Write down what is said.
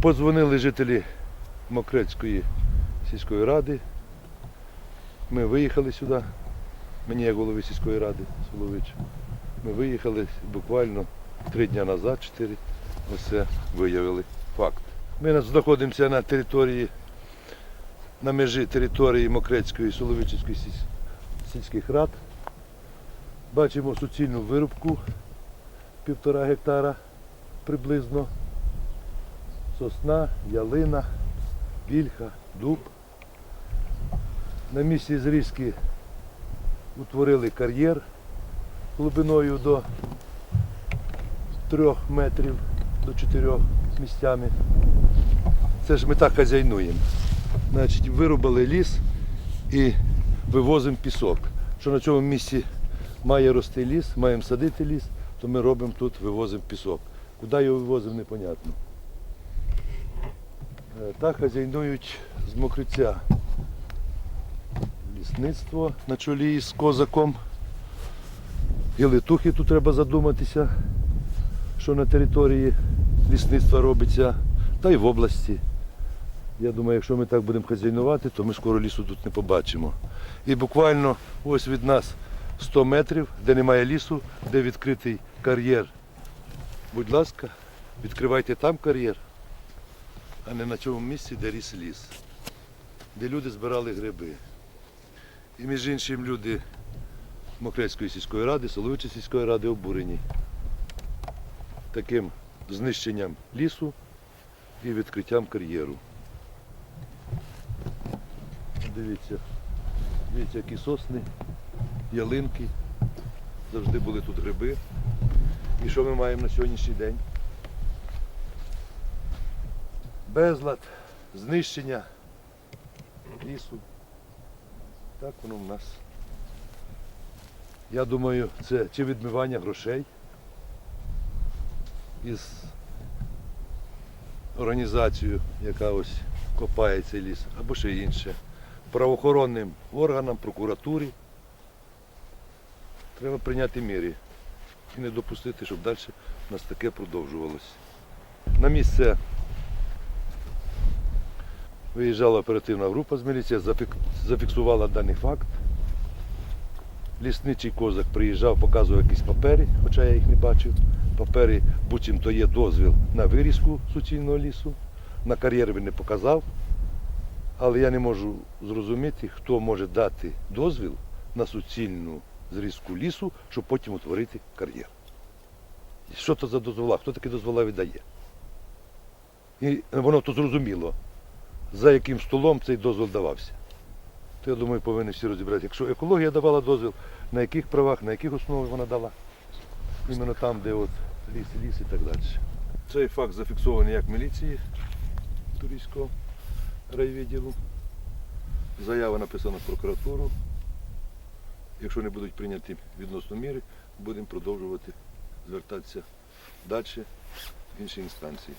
Подзвонили жителі Мокрецької сільської ради. Ми виїхали сюди. Мені як голови сільської ради Солович. Ми виїхали буквально три дні назад, чотири. Оце виявили факт. Ми знаходимося на території, на межі території Мокрецької і Соловичівської сільських рад. Бачимо суцільну вирубку півтора гектара приблизно. Сосна, ялина, вільха, дуб. На місці зрізки утворили кар'єр глибиною до 3 метрів до 4 місцями. Це ж ми так хазяйнуємо. Значить, вирубали ліс і вивозимо пісок. Що на цьому місці має рости ліс, маємо садити ліс, то ми робимо тут, вивозимо пісок. Куди його вивозимо, непонятно. Е, Так хазяйнують з мокриця. Лісництво на чолі із козаком. І летухи тут треба задуматися, що на території лісництва робиться, та й в області. Я думаю, якщо ми так будемо хазяйнувати, то ми скоро лісу тут не побачимо. І буквально ось від нас 100 метрів, де немає лісу, де відкритий кар'єр. Будь ласка, відкривайте там кар'єр, а не на цьому місці, де ріс ліс, де люди збирали гриби. І між іншим люди Мокрецької сільської ради, Соловичої сільської ради обурені таким знищенням лісу і відкриттям кар'єру. Дивіться, дивіться, які сосни, ялинки. Завжди були тут гриби. І що ми маємо на сьогоднішній день? Безлад, знищення лісу. Так воно в нас. Я думаю, це чи відмивання грошей із організацією, яка ось копає цей ліс, або ще інше. Правоохоронним органам, прокуратурі. Треба прийняти міри і не допустити, щоб далі у нас таке продовжувалося. На місце виїжджала оперативна група з міліції, зафіксувала даний факт. Лісничий козак приїжджав, показував якісь папери, хоча я їх не бачив. Папери, буцімто є дозвіл на вирізку суцільного лісу. На кар'єр він не показав. Але я не можу зрозуміти, хто може дати дозвіл на суцільну зрізку лісу, щоб потім утворити кар'єр. Що це за дозвола? Хто такі дозвола видає? І воно то зрозуміло, за яким столом цей дозвіл давався. То я думаю, повинні всі розібрати. Якщо екологія давала дозвіл, на яких правах, на яких основах вона дала? Іменно там, де от ліс, ліс і так далі. Цей факт зафіксований як міліції Турійського райвідділу. Заява написана в прокуратуру. Якщо не будуть прийняті відносно міри, будемо продовжувати звертатися далі в інші інстанції.